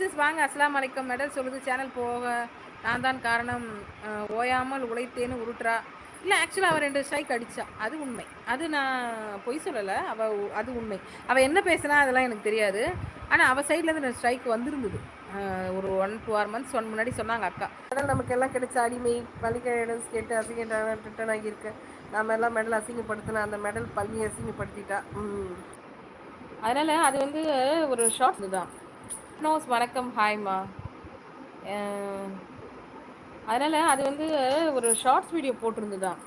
Sis வாங்க. அஸ்லாம் வலைக்கம் மெடல் சொல்லுது சேனல் போக. நான் தான் காரணம். ஓயாமல் உழைத்தேன்னு உருட்டுறா. இல்லை ஆக்சுவலாக அவள் ரெண்டு ஸ்ட்ரைக் அடித்தா அது உண்மை. அது நான் பொய் சொல்லலை. அவள் அது உண்மை. அவள் என்ன பேசுனா அதெல்லாம் எனக்கு தெரியாது. ஆனால் அவள் சைட்லேருந்து ரெண்டு ஸ்ட்ரைக் வந்திருந்தது. ஒரு one two or months one முன்னாடி சொன்னாங்க அக்கா. அதான் நமக்கு எல்லாம் கிடைச்ச அடிமை. பள்ளிக்கழகம் கேட்டு அசிங்க ரிட்டர்ன் ஆகியிருக்கு. நாம எல்லாம் மெடல் அசிங்கப்படுத்தின அந்த மெடல் பள்ளி அசிங்கப்படுத்திட்டா. அதனால் அது வந்து ஒரு ஷார்ட் தான் நோஸ் வணக்கம். ஹாய்மா அதனால் அது வந்து ஒரு ஷார்ட்ஸ் வீடியோ போட்டிருந்துதான்.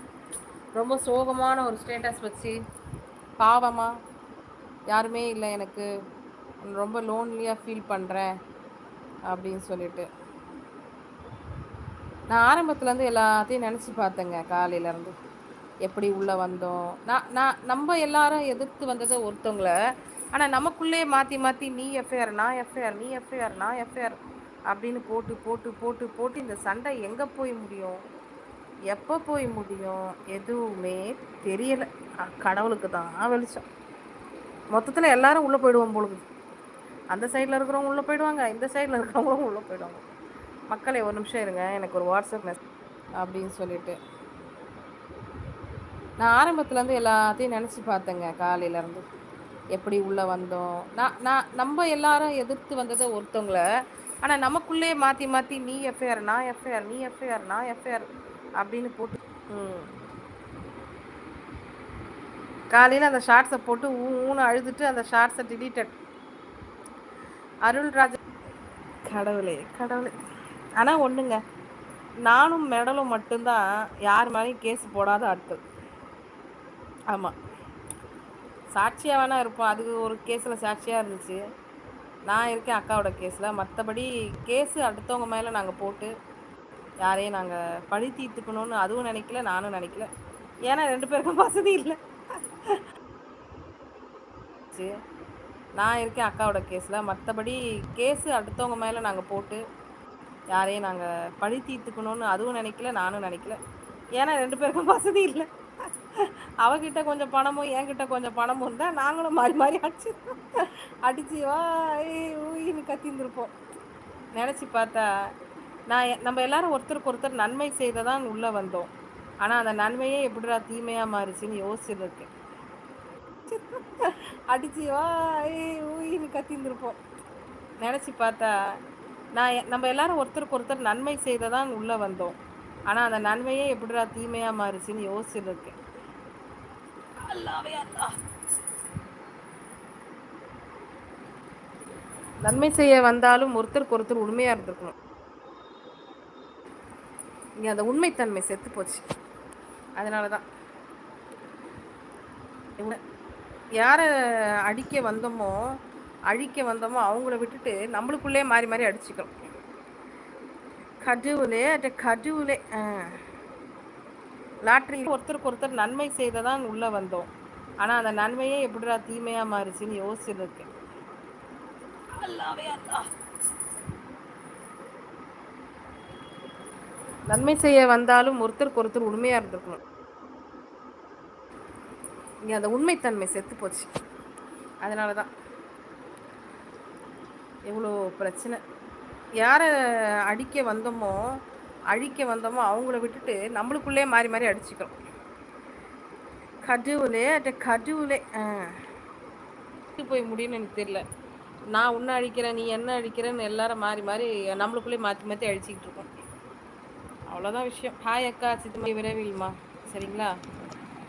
ரொம்ப சோகமான ஒரு ஸ்டேட்டஸ் வச்சு பாவமாக யாருமே இல்லை எனக்கு. ரொம்ப லோன்லியாக ஃபீல் பண்ணுறேன் அப்படின்னு சொல்லிட்டு. நான் ஆரம்பத்துலேருந்து எல்லாத்தையும் நினச்சி பார்த்தேங்க காலையிலேருந்து எப்படி உள்ளே வந்தோம்? நான் நான் நம்ம எல்லாரும் எதிர்த்து வந்தது ஒருத்தவங்கள ஆனால் நமக்குள்ளே மாற்றி மாற்றி நீ எஃப்ஐஆர் நான் எஃப்ஐஆர் நீ எஃப்ஐஆர் நான் எஃப்ஐஆர் அப்படின்னு போட்டு போட்டு போட்டு போட்டு இந்த சண்டை எங்கே போய் முடியும்? எப்போ போய் முடியும்? எதுவுமே தெரியலை. கடவுளுக்கு தான் வெளிச்சம். மொத்தத்தில் எல்லாரும் உள்ளே போயிடுவோம் பொழுது அந்த சைடில் இருக்கிறவங்க உள்ளே போயிடுவாங்க இந்த சைடில் இருக்கிறவங்களும் உள்ளே போயிடுவாங்க. மக்களே ஒரு நிமிஷம் இருங்க. எனக்கு ஒரு வாட்ஸ்அப் மெசேஜ் அப்படின்னு சொல்லிட்டு. நான் ஆரம்பத்துலேருந்து எல்லாத்தையும் நினச்சி பார்த்தேங்க காலையிலேருந்து எப்படி உள்ளே வந்தோம்? நான் நான் நம்ம எல்லாரும் எதிர்த்து வந்தது ஒருத்தவங்கள ஆனால் நமக்குள்ளே மாற்றி மாற்றி நீ எஃப்ஐஆர் நான் எஃப்ஐஆர் நீ எஃப்ஐஆர் நான் எஃப்ஐஆர் அப்படின்னு போட்டு ம். காலையில் அந்த ஷார்ட்ஸை போட்டு ஊ ஊன்னு அழுதுட்டு அந்த ஷார்ட்ஸை டிலீட்டட் அருள்ராஜ் கடவுளே கடவுளே. ஆனால் ஒன்றுங்க நானும் மெடலும் மட்டும்தான் யார் மேலேயும் கேஸ் போடாத ஆட்கள். ஆமாம் சாட்சியாக வேணால் இருப்போம். அதுக்கு ஒரு கேஸில் சாட்சியாக இருந்துச்சு. நான் இருக்கேன் அக்காவோட கேஸில். மற்றபடி கேஸு அடுத்தவங்க மேலே நாங்கள் போட்டு யாரையும் நாங்கள் பழி தீர்த்துக்கணும்னு அதுவும் நினைக்கல நானும் நினைக்கல. ஏன்னா ரெண்டு பேருக்கும் வசதி இல்லை. சரி. நான் இருக்கேன் அக்காவோட கேஸில். மற்றபடி கேஸு அடுத்தவங்க மேலே நாங்கள் போட்டு யாரையும் நாங்கள் பழி தீர்த்துக்கணும்னு அதுவும் நினைக்கல நானும் நினைக்கல. ஏன்னா ரெண்டு பேருக்கும் வசதி இல்லை. அவகிட்ட கொஞ்சம் பணமும் என்கிட்ட கொஞ்சம் பணமும் இருந்தால் நாங்களும் மாறி மாறி அடிச்சு அடிச்சு வா ஊயின்னு கத்திருந்துருப்போம் நினச்சி பார்த்தா நான் எ- நம்ம எல்லாரும் ஒருத்தருக்கு ஒருத்தர் நன்மை செய்ததான் உள்ளே வந்தோம். ஆனால் அந்த நன்மையே எப்படிடா தீமையாக மாறுச்சுன்னு யோசிச்சிருக்கேன் அடிச்சு வா ஊயின்னு கத்திருந்துருப்போம் நினச்சி பார்த்தா நான் எ- நம்ம எல்லாரும் ஒருத்தருக்கு ஒருத்தர் நன்மை செய்ததான் உள்ளே வந்தோம். ஆனால் அந்த நன்மையே எப்படிடா தீமையாக மாறுச்சுன்னு யோசிச்சிருக்கேன் அல்லாவே அல்லா. நன்மை செய்ய வந்தாலும் ஒருத்தருக்கு ஒருத்தர் உண்மையாக இருந்திருக்கணும். இங்கே அந்த உண்மைத்தன்மை செத்து போச்சு. அதனால தான் யாரை அடிக்க வந்தோமோ அழிக்க வந்தோமோ அவங்கள விட்டுட்டு நம்மளுக்குள்ளே மாறி மாறி அடிச்சுக்கிறோம். கடவுளே அட்ட கடவுளே லாட்ரி ஒருத்தருக்கு ஒருத்தர் நன்மை செய்ததான் உள்ளே வந்தோம். ஆனால் அந்த நன்மையே எப்படிடா தீமையாக மாறுச்சுன்னு யோசிச்சிருக்கேன் நன்மை செய்ய வந்தாலும் ஒருத்தருக்கு ஒருத்தர் உண்மையாக இருந்திருக்கணும். இங்கே அந்த உண்மைத்தன்மை செத்து போச்சு. அதனால தான் எவ்வளோ பிரச்சனை. யாரை அடிக்க வந்தோமோ அழிக்க வந்தோமோ அவங்கள விட்டுட்டு நம்மளுக்குள்ளே மாறி மாறி அடிச்சுக்கிறோம். கடவுளே அட்ட கடவுளே ஆ. போய் முடியும்னு எனக்கு தெரியல. நான் உன்ன அழிக்கிறேன் நீ என்ன அழிக்கிறேன்னு எல்லாரும் மாறி மாறி நம்மளுக்குள்ளே மாற்றி மாற்றி அழிச்சிக்கிட்டு இருக்கோம். அவ்வளோதான் விஷயம். ஹாய் அக்கா சித்தம்மா விரைவில்மா. சரிங்களா?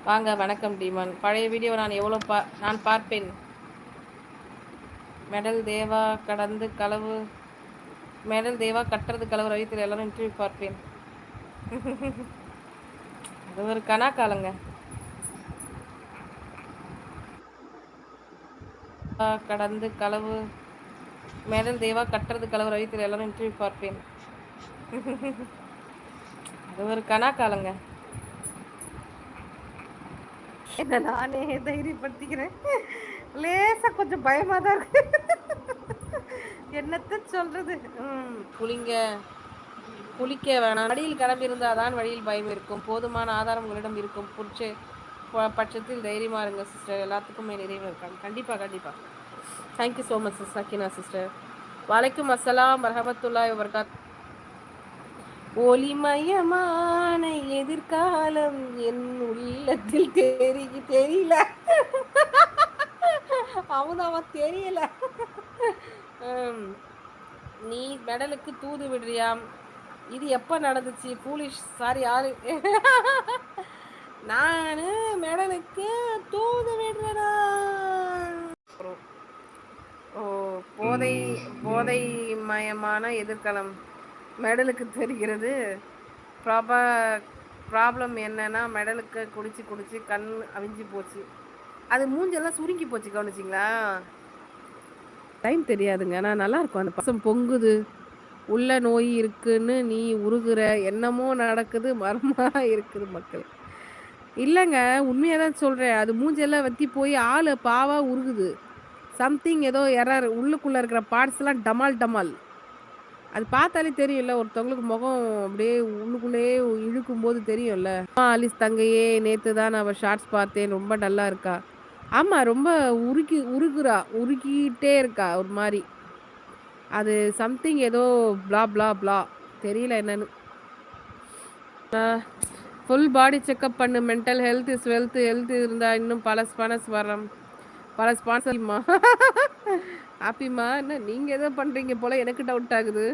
வாங்க வணக்கம் டீமான். பழைய வீடியோ நான் எவ்வளோ பா நான் பார்ப்பேன். மெடல் தேவா கடந்து களவு. மேடல் தேவா கட்டுறது கலவு ரவித்தில் எல்லாரும் இன்டர்வியூ பார்ப்பேன். அது ஒரு கனா காலங்க. கடந்து களவு. மேடல் தேவா கட்டுறது கலவு ரவித்தில் எல்லாரும் இன்டர்வியூ பார்ப்பேன். அது ஒரு கனா காலங்க. என்ன நானே தைரியப்படுத்திக்கிறேன். லேசா கொஞ்சம் பயமா தான் இருக்கு. என்னத்த சொல்றது? புளிங்க புளிக்க வேணாம். வழியில் கிளம்பி இருந்தாதான் வழியில் பயம் இருக்கும். போதுமான ஆதாரம் உங்களிடம் இருக்கும். புடிச்ச ப- பட்சத்தில் தைரியமா இருங்க சிஸ்டர் எல்லாத்துக்குமே நிறைவு இருக்காங்க கண்டிப்பாக கண்டிப்பாக thank you so much sis Sakina sister வலைக்கும் அஸ்ஸலாம் வரஹமத்துல்லாஹி வபரகாத். ஒளிமயமான எதிர்காலம் என் உள்ளத்தில் தெரி தெரியல. அவதாவா தெரியல. நீ மெடலுக்கு தூது விடுறியாம் இது எப்போ நடந்துச்சு? பூலிஷ் சாரி யாரு? நான் மெடலுக்கு தூது விடுறேனா? ஓ போதை போதை மயமான எதிர்காலம் மெடலுக்கு தெரிகிறது. ப்ராப ப்ராப்ளம் என்னன்னா மெடலுக்கு குடிச்சு குடிச்சு கண் அவிஞ்சு போச்சு. அது மூஞ்செல்லாம் சுருங்கி போச்சு கவனிச்சிங்களா? டைம் தெரியாதுங்க. ஆனால் நல்லாயிருக்கும் அந்த பசம் பொங்குது. உள்ள நோய் இருக்குன்னு நீ உருகுற என்னமோ நடக்குது. மரமாக இருக்குது மக்கள். இல்லைங்க உண்மையாக தான் சொல்கிறேன் அது மூஞ்செல்லாம் வற்றி போய் ஆள் பாவாக உருகுது. சம்திங் ஏதோ எரர். உள்ளுக்குள்ளே இருக்கிற பார்ட்ஸ்லாம் டமால் டமால். அது பார்த்தாலே தெரியும்ல ஒருத்தவங்களுக்கு முகம் அப்படியே உள்ளுக்குள்ளே இழுக்கும் போது தெரியும்ல. ஆ ஆலிஸ் தங்கையே நேற்று தான் நான் அவள் ஷார்ட்ஸ் பார்த்தேன். ரொம்ப நல்லா இருக்கா? ஆமாம் ரொம்ப உருக்கி உருகுறா உருகிட்டே இருக்கா ஒரு மாதிரி அது சம்திங் ஏதோ ப்ளா ப்ளா ப்ளா தெரியல என்னன்னு. ஃபுல் பாடி செக்கப் பண்ணு. Mental health is wealth health இருந்தால் இன்னும் பல ஸ்பானஸ் வரோம் பல ஸ்பான்சர்மா ஹாப்பிம்மா என்ன நீங்கள் எதோ பண்ணுறீங்க போல் எனக்கு டவுட் ஆகுது.